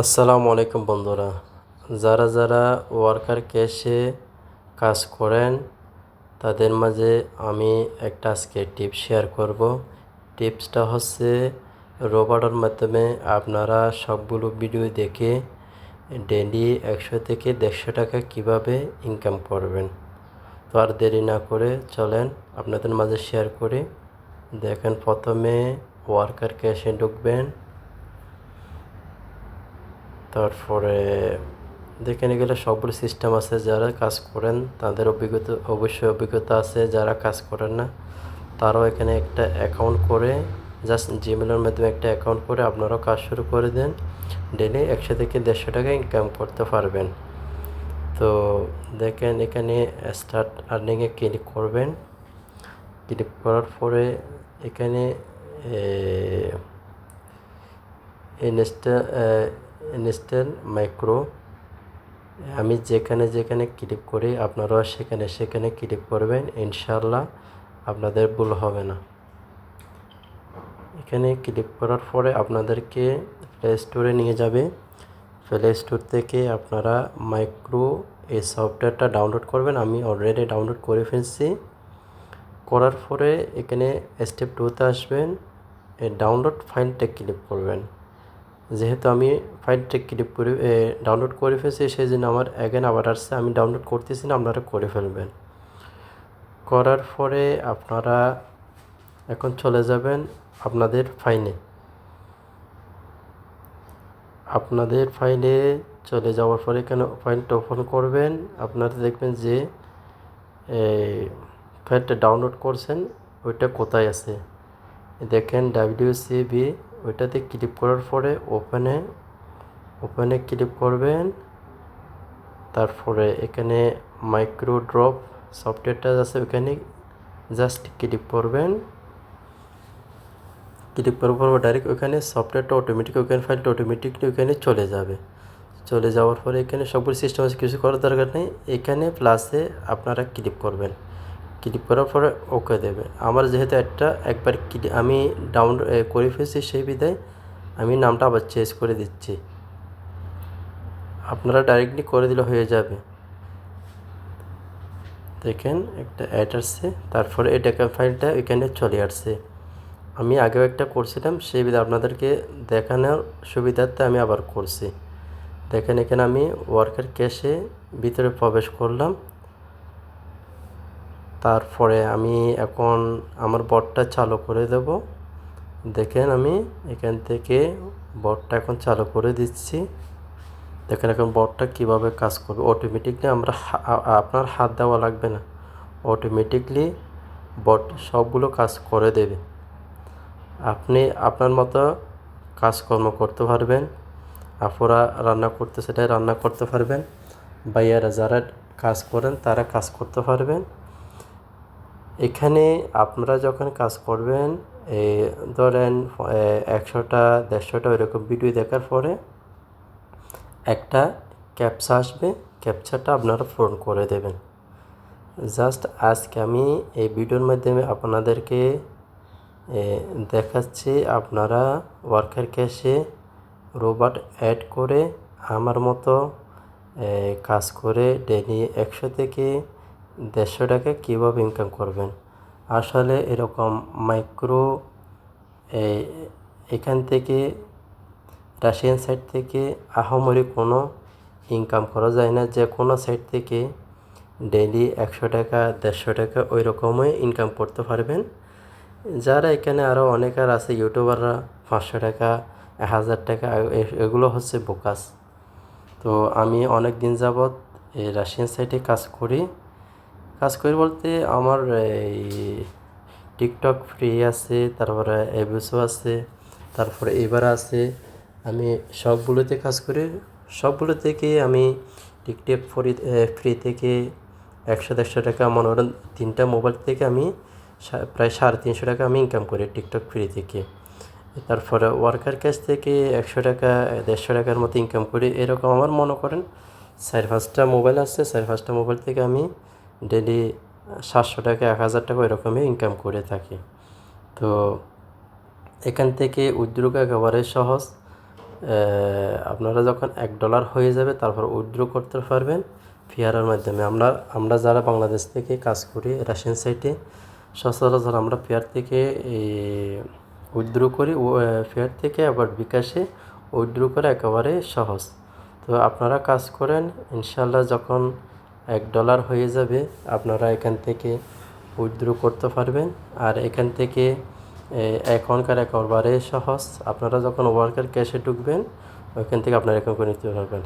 আসসালামু আলাইকুম বন্ধুরা। যারা যারা ওয়ার্কার ক্যাশে কাজ করেন, তাদের মাঝে আমি একটা আজকে টিপস শেয়ার করব। টিপসটা হচ্ছে, রোবটের মাধ্যমে আপনারা সবগুলো ভিডিও দেখে ডেলি একশো থেকে দেড়শো টাকা কীভাবে ইনকাম করবেন। তো আর দেরি না করে চলেন আপনাদের মাঝে শেয়ার করি। দেখেন, প্রথমে ওয়ার্কার ক্যাশে ঢুকবেন। তারপরে দেখে গেলে সবগুলো সিস্টেম আছে, যারা কাজ করেন তাদের অভিজ্ঞতা, অবশ্যই অভিজ্ঞতা আছে, যারা কাজ করেন না তারাও এখানে একটা অ্যাকাউন্ট করে জাস্ট জিমেলের মাধ্যমে একটা অ্যাকাউন্ট করে আপনারাও কাজ শুরু করে দেন। ডেলি একশো থেকে দেড়শো টাকা ইনকাম করতে পারবেন। তো দেখেন এখানে স্টার্ট আর্নিংয়ে ক্লিক করবেন। ক্লিক করার পরে এখানে ইনস্টা ইনস্ট্যান্ট মাইক্রো আমি যেখানে যেখানে ক্লিক করি, আপনারাও সেখানে সেখানে ক্লিক করবেন ইনশাল্লাহ আপনাদের ভুল হবে না। এখানে ক্লিক করার পরে আপনাদেরকে প্লে স্টোরে নিয়ে যাবে। প্লে স্টোর থেকে আপনারা মাইক্রো এই সফটওয়্যারটা ডাউনলোড করবেন, আমি অলরেডি ডাউনলোড করে ফেলছি। করার পরে এখানে স্টেপ টুতে আসবেন, এই ডাউনলোড ফাইলটা ক্লিক করবেন। যেহেতু আমি ফাইলটা ক্লিক করে ডাউনলোড করে ফেলছি সেই জন্য আমার অ্যাগেন আবার আসছে। আমি ডাউনলোড করতেছি না, আপনারা করে ফেলবেন। করার পরে আপনারা এখন চলে যাবেন আপনাদের ফাইলে আপনাদের ফাইলে চলে যাওয়ার পরে কেন ফাইলটা ওপেন করবেন? আপনারা দেখবেন যে ফাইলটা ডাউনলোড করছেন, ওইটা কোথায় আছে? দেখেন ডাব্লিউসিবি ওইটাতে ক্লিক করার পরে ওপেনে ওপেনে ক্লিক করবেন। তারপরে এখানে মাইক্রো ড্রপ সফটওয়্যারটা আছে ওখানে জাস্ট ক্লিক করবেন। ক্লিক করার পর ডাইরেক্ট ওখানে সফটওয়্যারটা অটোমেটিক ওখানে ফাইলটা অটোমেটিকলি ওখানে চলে যাবে। চলে যাওয়ার পরে এখানে সবগুলো সিস্টেম আছে, কিছু করার দরকার নেই। এখানে প্লাসে আপনারা ক্লিক করবেন। ক্লিক করার পরে ওকে দেবে। আমার যেহেতু একটা, একবার আমি ডাউন করে ফেলছি সেই বিধায় আমি নামটা আবার চেঞ্জ করে দিচ্ছি। আপনারা ডাইরেক্টলি করে দিলে হয়ে যাবে। দেখেন, একটা অ্যাড আসছে, তারপরে এই ডেকা ফাইলটা এখানে চলে আসছে। আমি আগেও একটা করছিলাম, সেই বিধে আপনাদেরকে দেখানোর সুবিধার্থে আমি আবার করছি। দেখেন, এখানে আমি ওয়ার্কার ক্যাশে ভিতরে প্রবেশ করলাম। তারপরে আমি এখন আমার বটটা চালু করে দেব। দেখেন আমি এখান থেকে বটটা এখন চালু করে দিচ্ছি। দেখেন এখন বটটা কীভাবে কাজ করবে। অটোমেটিকলি আমরা আপনার হাত দেওয়া লাগবে না। অটোমেটিকলি বট সবগুলো কাজ করে দেবে। আপনি আপনার মতো কাজকর্ম করতে পারবেন। আপুরা রান্না করতে সেটাই রান্না করতে পারবেন। বাইয়ারা যারা কাজ করেন তারা কাজ করতে পারবেন। এখানে আপনারা যখন কাজ করবেন ধরেন একশোটা, দেড়শোটা ওইরকম ভিডিও দেখার পরে একটা ক্যাপচা আসবে ক্যাপচাটা আপনারা পূরণ করে দেবেন। জাস্ট আজকে আমি এই ভিডিওর মাধ্যমে আপনাদেরকে দেখাচ্ছি আপনারা ওয়ার্কার ক্যাশে রোবট অ্যাড করে আমার মতো কাজ করে ডেলি একশো থেকে দেড়শো টাকা কীভাবে ইনকাম করবেন? আসলে এরকম মাইক্রো এখান থেকে রাশিয়ান সাইড থেকে আহামরি কোনো ইনকাম করা যায় না। যে কোনো সাইড থেকে ডেলি একশো টাকা, দেড়শো টাকা ওই রকমই ইনকাম করতে পারবেন। যারা এখানে আরও অনেক আর আছে ইউটিউবাররা পাঁচশো টাকা, এক হাজার টাকা এগুলো হচ্ছে বোকাস। তো আমি অনেক দিন যাবৎ এই রাশিয়ান সাইটে কাজ করি। কাজ করি বলতে আমার এই টিকটক ফ্রি আছে, তারপরে এবিসও আছে, তারপরে এবার আছে। আমি সবগুলোতে কাজ করি। সবগুলো থেকে আমি টিকটক ফ্রি ফ্রি থেকে একশো দেড়শো টাকা, মনে করেন তিনটা মোবাইল থেকে আমি প্রায় সাড়ে তিনশো টাকা আমি ইনকাম করি টিকটক ফ্রি থেকে। তারপরে ওয়ার্কার ক্যাশ থেকে একশো টাকা, দেড়শো টাকার মতো ইনকাম করি। এরকম আমার মনে করেন চার পাঁচটা মোবাইল আছে। চার পাঁচটা মোবাইল থেকে আমি ডেলি সাতশো টাকা, এক হাজার টাকা এরকমই ইনকাম করে থাকি। তো এখান থেকে উদ্যোগ একেবারে সহজ। আপনারা যখন এক ডলার হয়ে যাবে, তারপর উইথড্র করতে পারবেন ফিয়ারের মাধ্যমে। আমরা আমরা যারা বাংলাদেশ থেকে কাজ করি রাশিয়ান সাইটে, সচরাচর আমরা ফেয়ার থেকে উইথড্র করি। ফেয়ার থেকে আবার বিকাশে উইথড্র করে একেবারে সহজ। তো আপনারা কাজ করেন ইনশাল্লাহ যখন এক ডলার হয়ে যাবে, আপনারা এখান থেকে উইথড্র করতে পারবেন। আর এখান থেকে এখনকার একেবারে সহজ। আপনারা যখন ওয়ার্কার ক্যাশে ঢুকবেন ওইখান থেকে আপনারা এখন করে নিতে পারবেন।